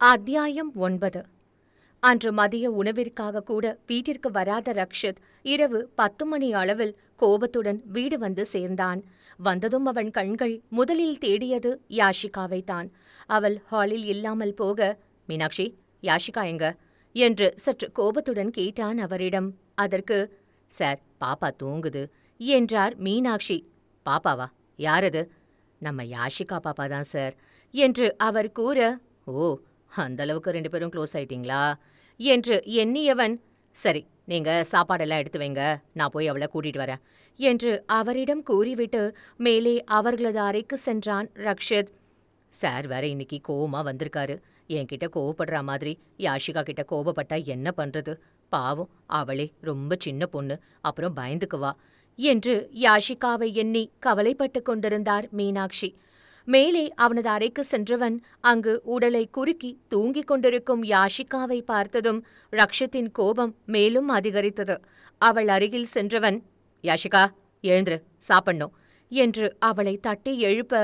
அத்தியாயம் ஒன்பது. அன்று மதிய உணவிற்காக கூட வீட்டிற்கு வராத ரக்ஷித் இரவு பத்து மணி அளவில் கோபத்துடன் வீடு வந்து சேர்ந்தான். வந்ததும் அவன் கண்கள் முதலில் தேடியது யாஷிகாவைத்தான் அவள் ஹாலில் இல்லாமல் போக மீனாட்சி யாஷிகா எங்க? என்று சற்று கோபத்துடன் கேட்டான் அவரிடம். அதற்கு சார் பாப்பா தூங்குது என்றார் மீனாட்சி. பாப்பாவா யாரது நம்ம யாஷிகா பாப்பா தான் சார் என்று அவர் கூற ஓ அந்த அளவுக்கு ரெண்டு பேரும் க்ளோஸ் ஆயிட்டீங்களா? என்று எண்ணியவன் சரி நீங்க சாப்பாடெல்லாம் எடுத்து வைங்க நான் போய் அவளை கூட்டிட்டு வரேன் என்று அவரிடம் கூறிவிட்டு மேலே அவர்களது அறைக்கு சென்றான் ரக்ஷித். சார் வேற இன்னைக்கு கோவமா வந்திருக்காரு. என்கிட்ட கோவப்படுற மாதிரி யாஷிகா கிட்ட கோபப்பட்டா என்ன பண்றது? பாவம் அவளே ரொம்ப சின்ன பொண்ணு அப்புறம் பயந்துக்குவா என்று யாஷிகாவை எண்ணி கவலைப்பட்டு கொண்டிருந்தார் மீனாட்சி. மேலே அவனது அறைக்கு சென்றவன் அங்கு உடலை குறுக்கி தூங்கிக் கொண்டிருக்கும் யாஷிகாவை பார்த்ததும் ரக்ஷத்தின் கோபம் மேலும் அதிகரித்தது. அவள் அருகில் சென்றவன் யாஷிகா எழுந்துரு சாப்பிடணும் என்று அவளை தட்டி எழுப்ப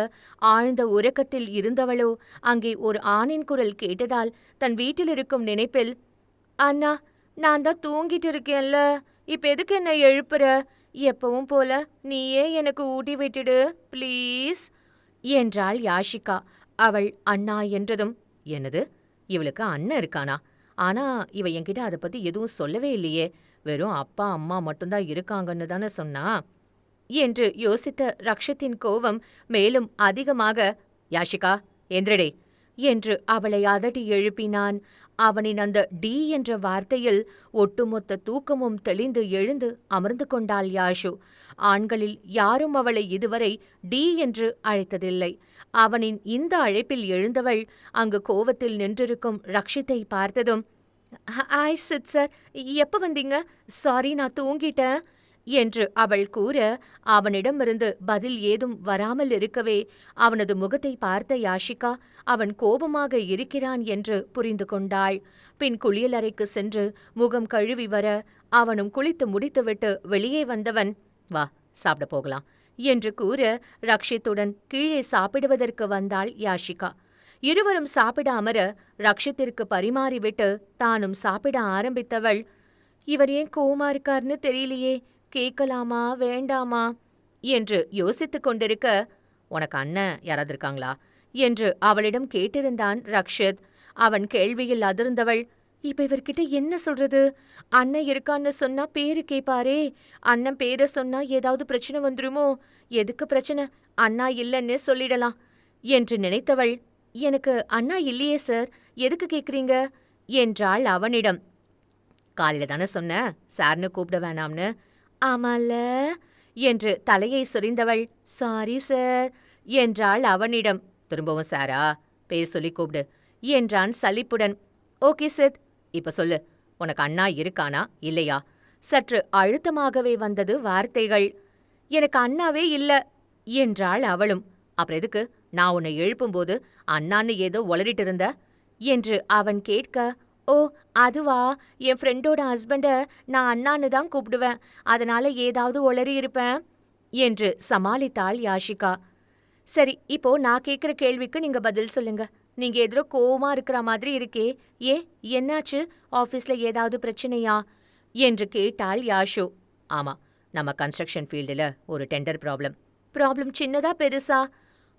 ஆழ்ந்த உறக்கத்தில் இருந்தவளோ அங்கே ஒரு ஆணின் குரல் கேட்டதால் தன் வீட்டில் இருக்கும் நினைப்பில் அண்ணா நான் தான் தூங்கிட்டு இருக்கேன்ல இப்ப எதுக்கு என்ன எழுப்புற? எப்பவும் போல நீயே எனக்கு ஊட்டி விட்டுடு ப்ளீஸ் என்றாள் யாஷிகா. அவள் அண்ணா என்றதும் என்னது? இவளுக்கு அண்ணன் இருக்கானா? ஆனா இவ என்கிட்ட அதை பத்தி எதுவும் சொல்லவே இல்லையே. வெறும் அப்பா அம்மா மட்டும்தான் இருக்காங்கன்னு தானே சொன்னா? என்று யோசித்த ரக்ஷத்தின் கோபம் மேலும் அதிகமாக யாஷிகா எந்திரடே என்று அவளை அதட்டி எழுப்பினான். அவனின் அந்த டி என்ற வார்த்தையில் ஒட்டுமொத்த தூக்கமும் தெளிந்து எழுந்து அமர்ந்து கொண்டாள் யாஷு. ஆண்களில் யாரும் அவளை இதுவரை டி என்று அழைத்ததில்லை. அவனின் இந்த அழைப்பில் எழுந்தவள் அங்கு கோவத்தில் நின்றிருக்கும் ரக்ஷித்தை பார்த்ததும் ஹாய் சித் சார் எப்போ வந்தீங்க? சாரி நான் தூங்கிட்டேன் என்று அவள் கூற அவனிடமிருந்து பதில் ஏதும் வராமல் இருக்கவே அவனது முகத்தை பார்த்த யாஷிகா அவன் கோபமாக இருக்கிறான் என்று புரிந்து கொண்டாள். பின் குளியலறைக்கு சென்று முகம் கழுவி வர அவனும் குளித்து முடித்துவிட்டு வெளியே வந்தவன் வா சாப்பிட போகலாம் என்று கூற ரக்ஷித்துடன் கீழே சாப்பிடுவதற்கு வந்தாள் யாஷிகா. இருவரும் சாப்பிட அமர ரக்ஷித்திற்கு பரிமாறிவிட்டு தானும் சாப்பிட ஆரம்பித்தவள் இவர் ஏன் கோமா இருக்கார்னு தெரியலையே கேட்கலாமா வேண்டாமா? என்று யோசித்துக் கொண்டிருக்க உனக்கு அண்ணன் யாராவது இருக்காங்களா? என்று அவளிடம் கேட்டிருந்தான் ரக்ஷித். அவன் கேள்வியில் அதிர்ந்தவள் இப்ப இவர்கிட்ட என்ன சொல்றது? அண்ணன் இருக்கான்னு சொன்னா பேரு கேப்பாரே. அண்ணன் பேரை சொன்னா ஏதாவது பிரச்சனை வந்துருமோ? எதுக்கு பிரச்சனை? அண்ணா இல்லைன்னு சொல்லிடலாம். என்று நினைத்தவள் எனக்கு அண்ணா இல்லையே சார். எதுக்கு கேக்குறீங்க? என்றாள் அவனிடம். காலையில தானே சொன்ன? சார்னு கூப்பிட வேணாம்னு. ஆமால என்று தலையை சொரிந்தவள். சாரி சார் என்றாள் அவனிடம். திரும்பவும் சாரா? பேர் சொல்லி கூப்பிடு என்றான் சலிப்புடன். ஓகே சித் இப்ப சொல்லு. உனக்கு அண்ணா இருக்கானா? இல்லையா? சற்று அழுத்தமாகவே வந்தது வார்த்தைகள். எனக்கு அண்ணாவே இல்ல என்றாள் அவளும். அப்புறம் எதுக்கு? நான் உன்னை எழுப்பும்போது அண்ணான்னு ஏதோ உளறிட்டு இருந்த? என்று அவன் கேட்க ஓ அதுவா? என் ஃப்ரெண்டோட ஹஸ்பண்ட நான் அண்ணான்னு தான் கூப்பிடுவேன். அதனால ஏதாவது உளறி இருப்பேன்? என்று சமாளித்தாள் யாஷிகா. சரி இப்போ நான் கேட்குற கேள்விக்கு நீங்க பதில் சொல்லுங்க. நீங்க எதிரோ கோவமா இருக்கிற மாதிரி இருக்கே. ஏ என்னாச்சு? ஆஃபீஸ்ல ஏதாவது பிரச்சனையா? என்று கேட்டாள் யாஷு. ஆமா நம்ம கன்ஸ்ட்ரக்ஷன் ஃபீல்டில் ஒரு டெண்டர் ப்ராப்ளம். ப்ராப்ளம் சின்னதா பெருசா?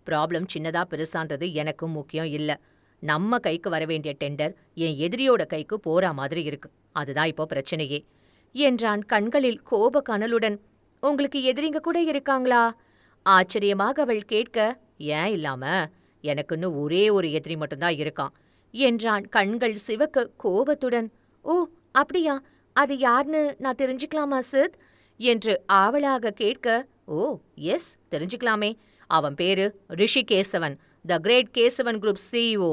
ப்ராப்ளம் சின்னதா பெருசான்றது எனக்கும் முக்கியம் இல்ல. நம்ம கைக்கு வர வேண்டிய டெண்டர் என் எதிரியோட கைக்கு போற மாதிரி இருக்கு. அதுதான் இப்போ பிரச்சனையே. என்றான் கண்களில் கோப கனலுடன். உங்களுக்கு எதிரிங்க கூட இருக்காங்களா? ஆச்சரியமாக அவள் கேட்க ஏன் இல்லாம? எனக்குன்னு ஒரே ஒரு எதிரி மட்டும்தான் இருக்கான் என்றான் கண்கள் சிவக்க கோபத்துடன். ஓ அப்படியா? அது யார்னு நான் தெரிஞ்சுக்கலாமா சித்? என்று ஆவலாக கேட்க ஓ எஸ் தெரிஞ்சுக்கலாமே. அவன் பேரு Rishi Kesavan the great Kesavan group CEO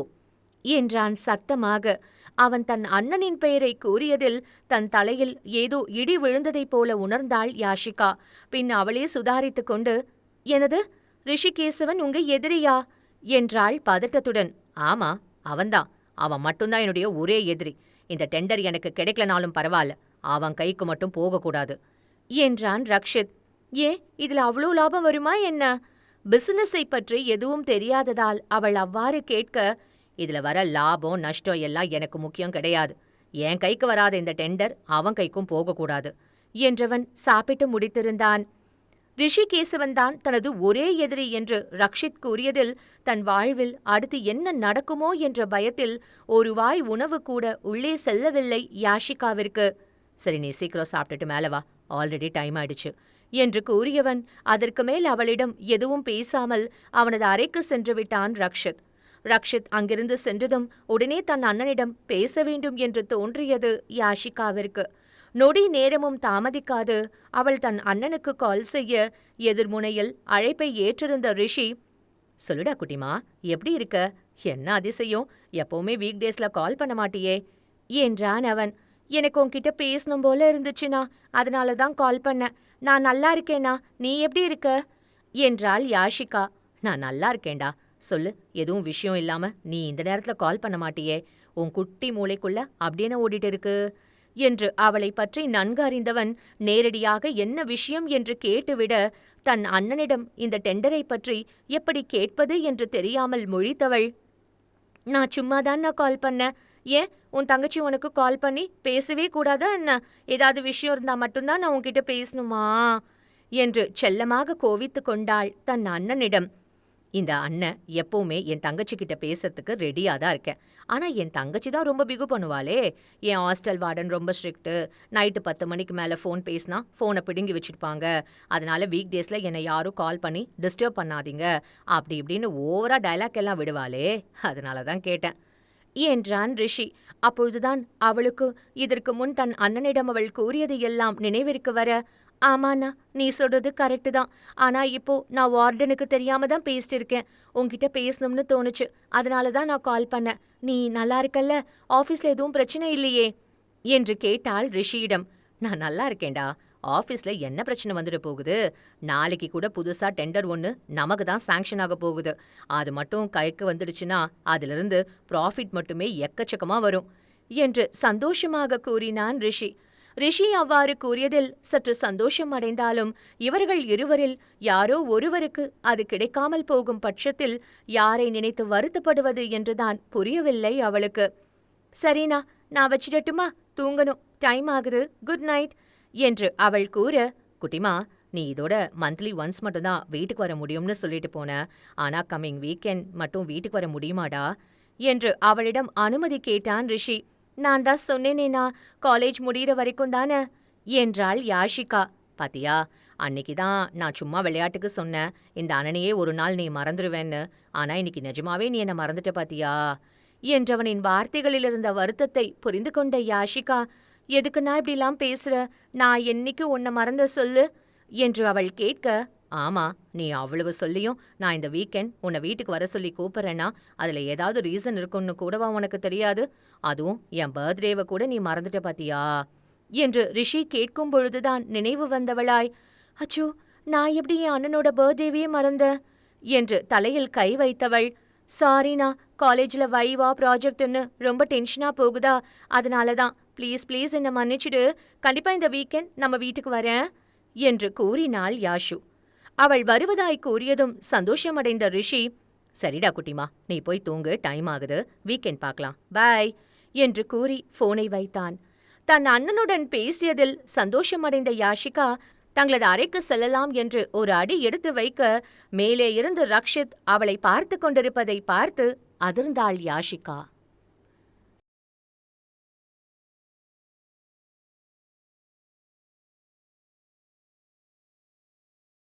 என்றான் சத்தமாக. அவன் தன் அண்ணனின் பெயரை கூறியதில் தன் தலையில் ஏதோ இடி விழுந்ததைப் போல உணர்ந்தாள் யாஷிகா. பின் அவளே சுதாரித்துக் கொண்டு எனது ரிஷிகேசவன் உங்க எதிரியா? என்றாள் பதட்டத்துடன். ஆமா அவன்தான். அவன் மட்டும்தான் என்னுடைய ஒரே எதிரி. இந்த டெண்டர் எனக்கு கிடைக்கலனாலும் பரவாயில்ல. அவன் கைக்கு மட்டும் போகக்கூடாது. என்றான் ரக்ஷித். ஏன் இதுல அவ்வளோ லாபம் வருமா என்ன? பிசினஸை பற்றி எதுவும் தெரியாததால் அவள் அவ்வாறு கேட்க இதுல வர லாபம் நஷ்டம் எல்லாம் எனக்கு முக்கியம் கிடையாது. என் கைக்கு வராத இந்த டெண்டர் அவன் கைக்கும் போகக்கூடாது. என்றவன் சாப்பிட்டு முடித்திருந்தான். ரிஷிகேசவன் தான் தனது ஒரே எதிரி என்று ரக்ஷித் கூறியதில் தன் வாழ்வில் அடுத்து என்ன நடக்குமோ என்ற பயத்தில் ஒரு வாய் உணவு கூட உள்ளே செல்லவில்லை யாஷிகாவிற்கு. சரி நீ சீக்கிரம் சாப்பிட்டுட்டு மேலவா ஆல்ரெடி டைம் ஆயிடுச்சு என்று கூறியவன் அதற்கு மேல் அவளிடம் எதுவும் பேசாமல் அவனது அறைக்கு சென்று விட்டான் ரக்ஷித். ரக்ஷித் அங்கிருந்து சென்றதும் உடனே தன் அண்ணனிடம் பேச வேண்டும் என்று தோன்றியது யாஷிகாவிற்கு. நொடி நேரமும் தாமதிக்காது. அவள் தன் அண்ணனுக்கு கால் செய்ய எதிர்முனையில் அழைப்பை ஏற்றிருந்த ரிஷி சொல்லுடா குட்டிமா எப்படி இருக்க? என்ன அதிசயம்? எப்பவுமே வீக் டேஸ்ல கால் பண்ண மாட்டியே. என்றான் அவன். எனக்கு உன்கிட்ட பேசணும் போல இருந்துச்சுனா அதனால தான் கால் பண்ணேன். நான் நல்லா இருக்கேனா நீ எப்படி இருக்க? என்றாள் யாஷிகா. நான் நல்லா இருக்கேன்டா. சொல்லு எதுவும் விஷயம் இல்லாம நீ இந்த நேரத்துல கால் பண்ண மாட்டியே. உன் குட்டி மூளைக்குள்ள அப்படியே ஓடிட்டு இருக்கு. என்று அவளை பற்றி நன்கு அறிந்தவன் நேரடியாக என்ன விஷயம்? என்று கேட்டுவிட தன் அண்ணனிடம் இந்த டெண்டரை பற்றி எப்படி கேட்பது என்று தெரியாமல் மொழித்தவள் நான் சும்மாதான் நான் கால் பண்ணேன் ஏன்? உன் தங்கச்சி உனக்கு கால் பண்ணி பேசவே கூடாதா என்ன? ஏதாவது விஷயம் இருந்தா மட்டும்தான் நான் உன்கிட்ட பேசணுமா? என்று செல்லமாக கோவித்து கொண்டாள் தன் அண்ணனிடம். இந்த அண்ணன் எப்பவுமே என் தங்கச்சி கிட்ட பேசுறதுக்கு ரெடியா தான் இருக்கேன். ஆனா என் தங்கச்சி தான் ரொம்ப பிகு பண்ணுவாளே. என் ஹாஸ்டல் வார்டன் ரொம்ப ஸ்ட்ரிக்ட்டு நைட்டு பத்து மணிக்கு மேல ஃபோன் பேசினா ஃபோனை பிடுங்கி வச்சிருப்பாங்க அதனால வீக் டேஸ்ல என்னை யாரும் கால் பண்ணி டிஸ்டர்ப் பண்ணாதீங்க. அப்படி இப்படின்னு ஓவரா டைலாக் எல்லாம் விடுவாளே. அதனால தான் கேட்டேன். என்றான் ரிஷி. அப்பொழுதுதான் அவளுக்கு இதற்கு முன் தன் அண்ணனிடம் அவள் கூறியது எல்லாம் நினைவிற்கு வர ஆமாண்ணா நீ சொல்றது கரெக்டு தான். ஆனா இப்போ நான் வார்டனுக்கு தெரியாம தான் பேசிட்டு இருக்கேன் உன்கிட்ட பேசணும்னு தோணுச்சு. அதனால தான் நான் கால் பண்ணேன். நீ நல்லா இருக்கல்ல? ஆஃபீஸ்ல எதுவும் பிரச்சனை இல்லையே? என்று கேட்டாள் ரிஷியிடம். நான் நல்லா இருக்கேன்டா. ஆஃபீஸ்ல என்ன பிரச்சனை வந்துட போகுது? நாளைக்கு கூட புதுசா டெண்டர் ஒன்று நமக்கு தான் சாங்ஷன் ஆக போகுது. அது மட்டும் கைக்கு வந்துடுச்சுன்னா அதிலிருந்து ப்ராஃபிட் மட்டுமே எக்கச்சக்கமா வரும். என்று சந்தோஷமாக கூறினான் ரிஷி. ரிஷி அவ்வாறு கூறியதில் சற்று சந்தோஷம் அடைந்தாலும் இவர்கள் இருவரில் யாரோ ஒருவருக்கு அது கிடைக்காமல் போகும் பட்சத்தில் யாரை நினைத்து வருத்தப்படுவது என்றுதான் புரியவில்லை அவளுக்கு. சரினா நான் வச்சிடட்டுமா? தூங்கணும். டைம் ஆகுது. Good night. என்று அவள் கூற குட்டிமா நீ இதோட மந்த்லி ஒன்ஸ் மட்டும்தான் வீட்டுக்கு வர முடியும்னு சொல்லிட்டு போன. ஆனா கம்மிங் வீக்கெண்ட் மட்டும் வீட்டுக்கு வர முடியுமாடா? என்று அவளிடம் அனுமதி கேட்டான் ரிஷி. நான் தான் சொன்னேனேனா காலேஜ் முடிகிற வரைக்கும் தானே? என்றாள் யாஷிகா. பாத்தியா அன்னைக்கு தான் நான் சும்மா விளையாட்டுக்கு சொன்னேன். இந்த அண்ணனையே ஒரு நாள் நீ மறந்துடுவேன்னு ஆனா இன்னைக்கு நிஜமாவே நீ என்ன மறந்துட்ட பாத்தியா? என்றவனின் வார்த்தைகளில் இருந்த வருத்தத்தை புரிந்து கொண்ட யாஷிகா எதுக்குன்னா இப்படிலாம் பேசுற? நான் என்னைக்கு உன்னை மறந்த சொல்லு? என்று அவள் கேட்க ஆமா நீ அவ்வளவு சொல்லியும் நான் இந்த வீக்கெண்ட் உன்னை வீட்டுக்கு வர சொல்லி கூப்பிடுறேன்னா அதுல ஏதாவது ரீசன் இருக்கும்னு கூடவா உனக்கு தெரியாது? அதுவும் என் பர்த்டேவை கூட நீ மறந்துட்ட பாத்தியா? என்று ரிஷி கேட்கும் பொழுதுதான் நினைவு வந்தவளாய். அச்சோ நான் எப்படி என் அண்ணனோட பர்த்டேவையே மறந்த? என்று தலையில் கை வைத்தவள். சாரிண்ணா காலேஜ்ல வைவா ப்ராஜெக்ட்னு ரொம்ப டென்ஷனா போகுதா? அதனால தான் ப்ளீஸ் ப்ளீஸ் என்ன மன்னிச்சிடு. கண்டிப்பா இந்த வீக்கெண்ட் நம்ம வீட்டுக்கு வரேன் என்று கூறினாள் யாஷு. அவள் வருவதாய் கூறியதும் சந்தோஷமடைந்த ரிஷி சரிடா குட்டிமா நீ போய் தூங்கு டைம் ஆகுது வீக்கெண்ட் பார்க்கலாம் பாய் என்று கூறி போனை வைத்தான். தன் அண்ணனுடன் பேசியதில் சந்தோஷமடைந்த யாஷிகா தங்களது அறைக்கு செல்லலாம் என்று ஒரு அடி எடுத்து வைக்க மேலே இருந்து ரக்ஷித் அவளை பார்த்து கொண்டிருப்பதை பார்த்து அதிர்ந்தாள் யாஷிகா.